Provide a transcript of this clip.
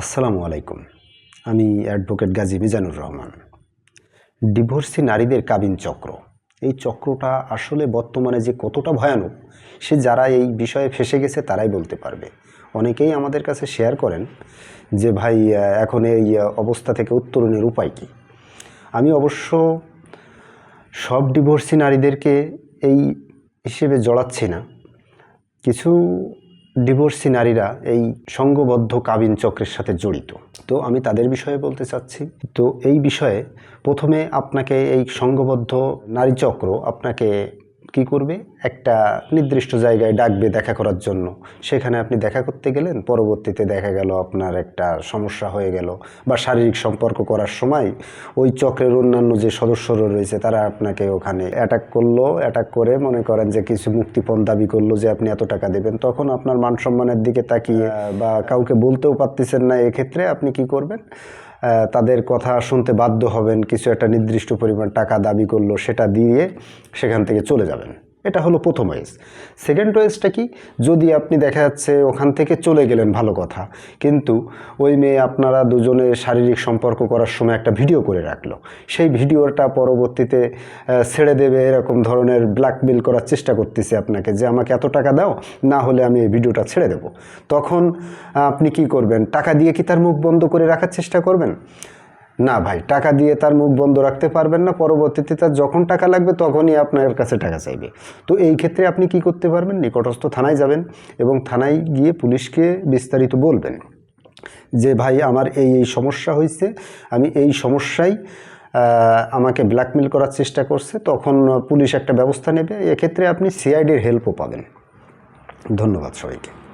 আসসালামু আলাইকুম। আমি অ্যাডভোকেট গাজী মিজানুর রহমান। ডিভোর্সি নারীদের কাবিন চক্র। এই চক্রটা আসলে বর্তমানে যে কতটা ভয়ানক, সে যারা এই বিষয়ে ফেসে গেছে তারাই বলতে পারবে। অনেকেই আমাদের কাছে শেয়ার করেন যে, ভাই এখন এই অবস্থা থেকে উত্তরণের উপায় কী? আমি অবশ্য সব ডিভোর্সি নারীদেরকে এই হিসেবে জড়াচ্ছি না। কিছু ডিভোর্সি নারীরা এই সঙ্গবদ্ধ কাবিন চক্রের সাথে জড়িত। তো আমি তাদের বিষয়ে বলতে চাচ্ছি। তো এই বিষয়ে প্রথমে আপনাকে এই সঙ্গবদ্ধ নারী চক্র আপনাকে কি করবে? একটা নির্দিষ্ট জায়গায় ডাকবে দেখা করার জন্য। সেখানে আপনি দেখা করতে গেলেন পরবর্তীতে দেখা গেল আপনার একটা সমস্যা হয়ে গেল বা শারীরিক সম্পর্ক করার সময় ওই চক্রের অন্যান্য যে সদস্যরা রয়েছে তারা আপনাকে ওখানে অ্যাটাক করল। অ্যাটাক করে মনে করেন যে কিছু মুক্তিপণ দাবি করল যে আপনি এত টাকা দেবেন। তখন আপনার মান সম্মানের দিকে তাকিয়ে বা কাউকে বলতেও পারতেছেন না। এক্ষেত্রে আপনি কি করবেন? তাদের কথা শুনতে বাধ্য হবেন, কিছু একটা নির্দিষ্ট পরিমাণ টাকা দাবি করল, সেটা দিয়ে সেখান থেকে চলে যাবেন। এটা হলো প্রথম ওয়েজ সেকেন্ড ওয়েজটা কি? যদি আপনি দেখা যাচ্ছে ওখান থেকে চলে গেলেন, ভালো কথা। কিন্তু ওই মেয়ে আপনারা দুজনে শারীরিক সম্পর্ক করার সময় একটা ভিডিও করে রাখল। সেই ভিডিওটা পরবর্তীতে ছেড়ে দেবে, এরকম ধরনের ব্ল্যাকমেল করার চেষ্টা করতেছে আপনাকে যে, আমাকে এত টাকা দাও, না হলে আমি এই ভিডিওটা ছেড়ে দেব। তখন আপনি কি করবেন? টাকা দিয়ে কি তার মুখ বন্ধ করে রাখার চেষ্টা করবেন? না ভাই, টাকা দিয়ে তার মুখ বন্ধ রাখতে পারবেন না, পরবর্তীতে তার যখন টাকা লাগবে তখনই আপনার কাছে টাকা চাইবে। তো এই ক্ষেত্রে আপনি কি করতে পারবেন? নিকটস্থ থানায় যাবেন এবং থানায় গিয়ে পুলিশকে বিস্তারিত বলবেন যে, ভাই, আমার এই এই সমস্যা হয়েছে, আমি এই সমস্যায় আমাকে ব্ল্যাকমেল করার চেষ্টা করছে, তখন পুলিশ একটা ব্যবস্থা নেবে। এক্ষেত্রে আপনি সিআইডির হেল্পও পাবেন। ধন্যবাদ সবাইকে।